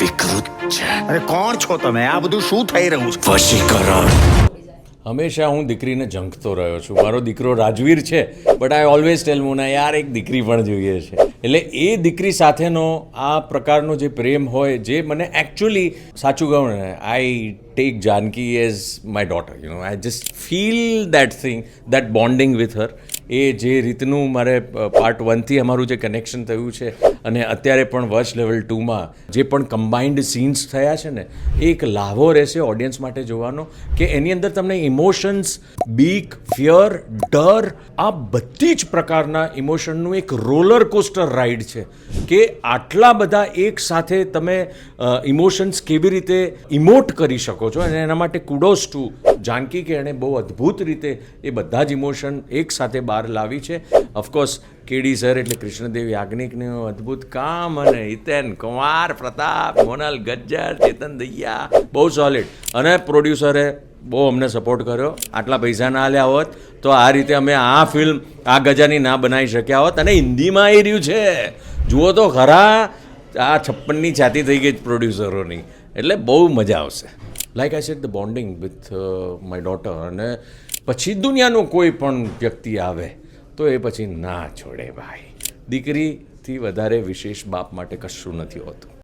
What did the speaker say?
વિકૃત છે. અરે કોણ છો તમે? આ બધું શું થઈ રહ્યું છે? વશીકરણ. હંમેશા હું દીકરીને ઝંખતો રહ્યો છું. મારો દીકરો રાજવીર છે બટ આઈ ઓલવેઝ ટેલ મુના યાર એક દીકરી પણ જોઈએ છે. એટલે એ દીકરી સાથેનો આ પ્રકારનો જે પ્રેમ હોય, જે મને એકચ્યુઅલી સાચું કહું ને I take Janaki as my daughter you know I just feel that thing that bonding with her એ જે રીતનું મારે પાર્ટ વનથી અમારું જે કનેક્શન થયું છે, અને અત્યારે પણ વચ લેવલ ટુમાં જે પણ કમ્બાઇન્ડ સીન્સ થયા છે ને, એ એક લાભો રહેશે ઓડિયન્સ માટે જોવાનો કે એની અંદર તમને ઇમોશન્સ બીક ફિયર ડર, આ બધી જ પ્રકારના ઇમોશનનું એક રોલર કોસ્ટર રાઈડ છે. કે આટલા બધા એક સાથે તમે ઇમોશન્સ કેવી રીતે ઇમોટ કરી શકો છો અને એના માટે કુડોસ ટુ જાનકી કે એણે બહુ અદ્ભુત રીતે એ બધા જ ઇમોશન એક સાથે બહાર લાવી છે. ઓફકોર્સ કેડી સર એટલે કૃષ્ણદેવ યાજ્ઞિકનું અદ્ભુત કામ અને હિતેન કુમાર પ્રતાપ, મોનલ, ગજ્જર, ચેતન દૈયા, બહુ સોલિડ અને પ્રોડ્યુસરે બહુ અમને સપોર્ટ કર્યો. આટલા પૈસા ના આલ્યા હોત, તો આ રીતે અમે આ ફિલ્મ આ ગજાની ના બનાવી શક્યા હોત. અને હિન્દીમાં આવી રહ્યું છે. જુઓ તો ખરા, આ છપ્પનની છાતી થઈ ગઈ પ્રોડ્યુસરોની એટલે બહુ મજા આવશે. Like I set the bonding with my daughter અને પછી દુનિયાનું કોઈ પણ વ્યક્તિ આવે, તો એ પછી ના છોડે ભાઈ. દીકરીથી વધારે વિશેષ બાપ માટે કશું નથી હોતું.